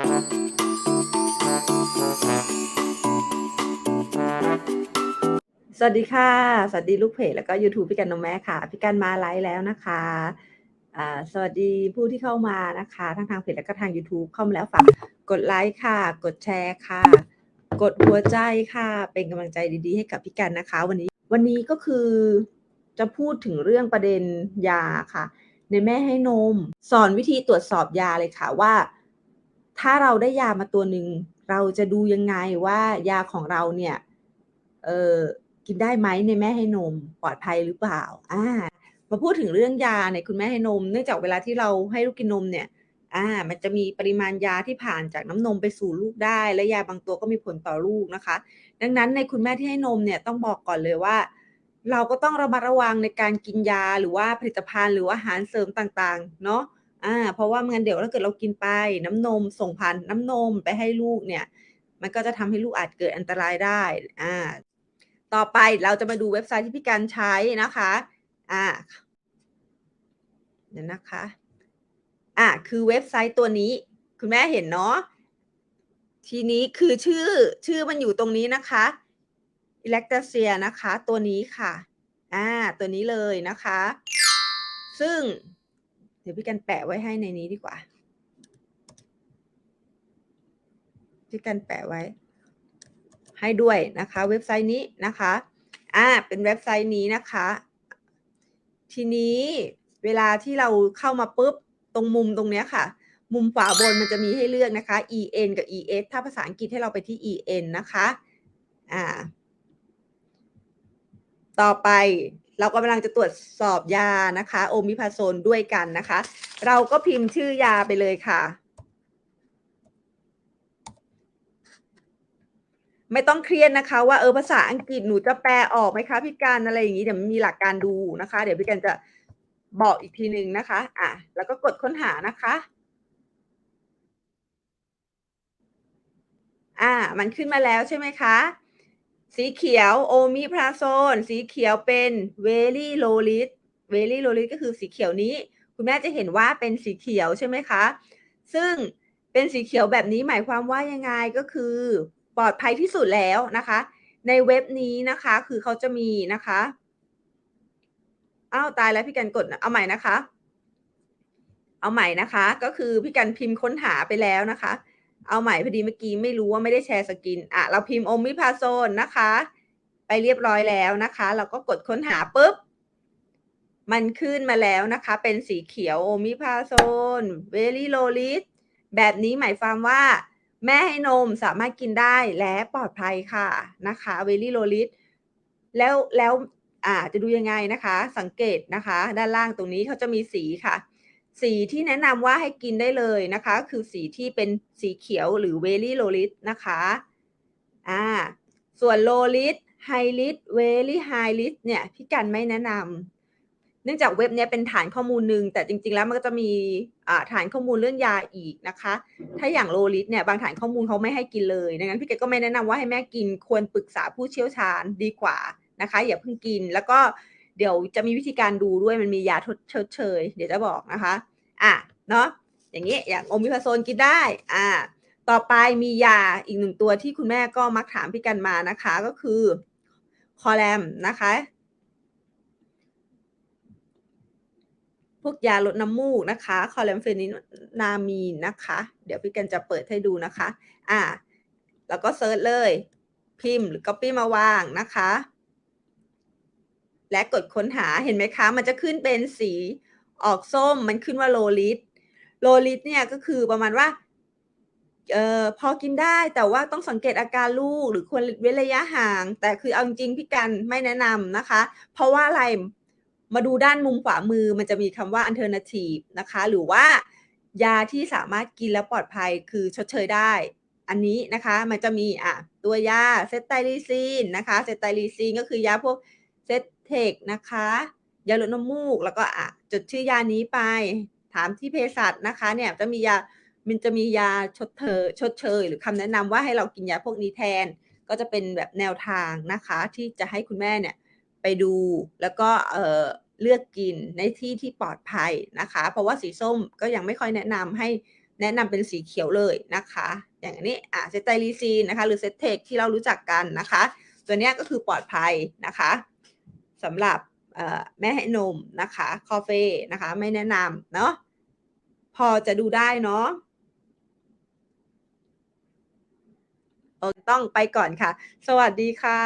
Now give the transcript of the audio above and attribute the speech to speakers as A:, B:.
A: สวัสดีค่ะ สวัสดีลูกเพจแล้วก็ YouTube พี่กันนมแม่ค่ะ พี่กันมาไลฟ์แล้วนะคะสวัสดีผู้ที่เข้ามานะคะ ทั้งทางเพจแล้วก็ทาง YouTube เข้ามาแล้วฝากกดไลค์ค่ะ กดแชร์ค่ะ กดหัวใจค่ะ เป็นกำลังใจดีๆ ให้กับพี่กันนะคะ วันนี้วันนี้ก็คือจะพูดถึงเรื่องประเด็นยาค่ะ ในแม่ให้นม สอนวิธีตรวจสอบยาเลยค่ะว่า ถ้าเราได้ยามาตัวหนึ่งเราจะดูยังไงว่ายาของเราเนี่ยเออกินได้ไหมในแม่ให้นมปลอดภัยหรือเปล่าอ่ามาพูดถึงเรื่องยาในคุณแม่ให้นม เนื่องจากเวลาที่เราให้ลูกกินนมเนี่ยอ่ามันจะมีปริมาณยาที่ผ่านจากน้ำนมไปสู่ลูกได้ และยาบางตัวก็มีผลต่อลูกนะคะ ดังนั้นในคุณแม่ที่ให้นมเนี่ยต้องบอกก่อนเลยว่า เราก็ต้องระมัดระวังในการกินยาหรือว่าผลิตภัณฑ์หรือว่าอาหารเสริมต่างๆ เนาะ อ่า เพราะว่าเมื่อเดี๋ยวถ้าเกิดเรากินไปน้ำนมส่งผ่านน้ำนมไปให้ลูกเนี่ย มันก็จะทำให้ลูกอาจเกิดอันตรายได้อ่าต่อไปเราจะมาดูเว็บไซต์ที่พี่การใช้นะคะอ่าเดี๋ยวนะคะอ่าคือเว็บไซต์ตัวนี้ คุณแม่เห็นเนาะทีนี้คือชื่อชื่อมันอยู่ตรงนี้นะคะอิเล็กต a เซียนะคะ ตัวนี้ค่ะ อ่า ตัวนี้เลยนะคะ ซึ่ง ดี๋ยวพี่กันแปะไว้ให้ในนี้ดีกว่า พี่กันแปะไว้ ให้ด้วยนะคะ เว็บไซต์นี้นะคะอ่าเป็นเว็บไซต์นี้นะคะ ทีนี้เวลาที่เราเข้ามาปุ๊บตรงมุมตรงเนี้ยค่ะ มุมขวาบนมันจะมีให้เลือกนะคะ en กับ es ถ้าภาษาอังกฤษให้เราไปที่ en นะคะ อ่า ต่อไป เรากำลังจะตรวจสอบยานะคะ โอมิพาโซนด้วยกันนะคะ เราก็พิมพ์ชื่อยาไปเลยค่ะ ไม่ต้องเครียดนะคะ ว่าเออภาษาอังกฤษหนูจะแปลออกไหมคะพี่การอะไรอย่างนี้เดี๋ยวมีหลักการดูนะคะ เดี๋ยวพี่การจะบอกอีกทีหนึ่งนะคะ อะ แล้วก็กดค้นหานะคะ อ่า มันขึ้นมาแล้วใช่ไหมคะ สีเขียวโอมิพราโซน สีเขียวเป็นเวลี่โลลิสเวลี่โลลิสก็คือสีเขียวนี้ คุณแม่จะเห็นว่าเป็นสีเขียวใช่ไหมคะ ซึ่งเป็นสีเขียวแบบนี้หมายความว่ายังไงก็คือ ปลอดภัยที่สุดแล้วนะคะ ในเว็บนี้นะคะคือเขาจะมีนะคะอ้าวตายแล้วพี่กันกดเอาใหม่นะคะ เอาใหม่นะคะ ก็คือพี่กันพิมพ์ค้นหาไปแล้วนะคะ เอาใหม่พอดีเมื่อกี้ไม่รู้ว่าไม่ได้แชร์สกินอะเราพิมพ์โอมิพาโซนนะคะ ไปเรียบร้อยแล้วนะคะ เราก็กดค้นหาปุ๊บ มันขึ้นมาแล้วนะคะ เป็นสีเขียวโอมิพาโซนเวลี่โลลิสแบบนี้หมายความว่า แม่ให้นมสามารถกินได้และปลอดภัยค่ะนะคะเวลี่โลลิสแล้วแล้วอ่าจะดูยังไงนะคะ สังเกตนะคะ ด้านล่างตรงนี้เขาจะมีสีค่ะ สีที่แนะนำว่าให้กินได้เลยนะคะ คือสีที่เป็นสีเขียวหรือเวลี่โลลิสนะคะอ่าส่วนโลลิสไฮลิสเวลี่ไฮลิสเนี่ยพี่กันไม่แนะนำเนื่องจากเว็บนี้เป็นฐานข้อมูลหนึ่งแต่จริง ๆ แล้วมันก็จะมีฐานข้อมูลเรื่องยาอีกนะคะ ถ้าอย่างโลลิสเนี่ยบางฐานข้อมูลเขาไม่ให้กินเลยดังนั้นพี่แกก็ไม่แนะนำว่าให้แม่กินควรปรึกษาผู้เชี่ยวชาญดีกว่านะคะ อย่าเพิ่งกินแล้วก็ เดี๋ยวจะมีวิธีการดูด้วยมันมียาทดเชย เดี๋ยวจะบอกนะคะ อะเนาะอย่างนี้อย่างโอมิพาโซนกินได้อ่าต่อไปมียาอีกหนึ่งตัวที่คุณแม่ก็มักถามพี่กันมานะคะก็คือคอแลมนะคะ พวกยาลดน้ำมูกนะคะ คอแลมเฟนินามีนนะคะ เดี๋ยวพี่กันจะเปิดให้ดูนะคะ อ่า แล้วก็เซิร์ชเลย พิมพ์หรือ Copy มาวางนะคะ และกดค้นหาเห็นไหมคะ มันจะขึ้นเป็นสีออกส้มมันขึ้นว่าโลลิสโลลิสเนี่ยก็คือประมาณว่าเอ่อพอกินได้แต่ว่าต้องสังเกตอาการลูกหรือควรเว้นระยะห่าง แต่คือเอาจริงพี่กันไม่แนะนำนะคะ เพราะว่าอะไรมาดูด้านมุมขวามือมันจะมีคำว่า alternative นะคะ หรือว่ายาที่สามารถกินแล้วปลอดภัยคือชดเชยได้ อันนี้นะคะมันจะมีอะตัวยาเซตไตลิซีนนะคะเซตไตลิซีนก็คือยาพวกเซต เทคนะคะยาลดน้ำมูก แล้วก็อะจดชื่อยานี้ไป ถามที่เภสัชนะคะเนี่ยจะมียามันจะมียาชดเชยชดเชย หรือคำแนะนำว่าให้เรากินยาพวกนี้แทน ก็จะเป็นแบบแนวทางนะคะ ที่จะให้คุณแม่เนี่ยไปดูแล้วก็เอ่อเลือกกินในที่ที่ปลอดภัยนะคะ เพราะว่าสีส้มก็ยังไม่ค่อยแนะนำให้แนะนำเป็นสีเขียวเลยนะคะ อย่างนี้อะเซตไตลีซีนนะคะ หรือเซตเทคที่เรารู้จักกันนะคะ ตัวนี้ก็คือปลอดภัยนะคะ สำหรับแม่ให้นมนะคะคอเฟ่นะคะ ไม่แนะนำเนาะพอจะดูได้เนาะต้องไปก่อนค่ะ สวัสดีค่ะ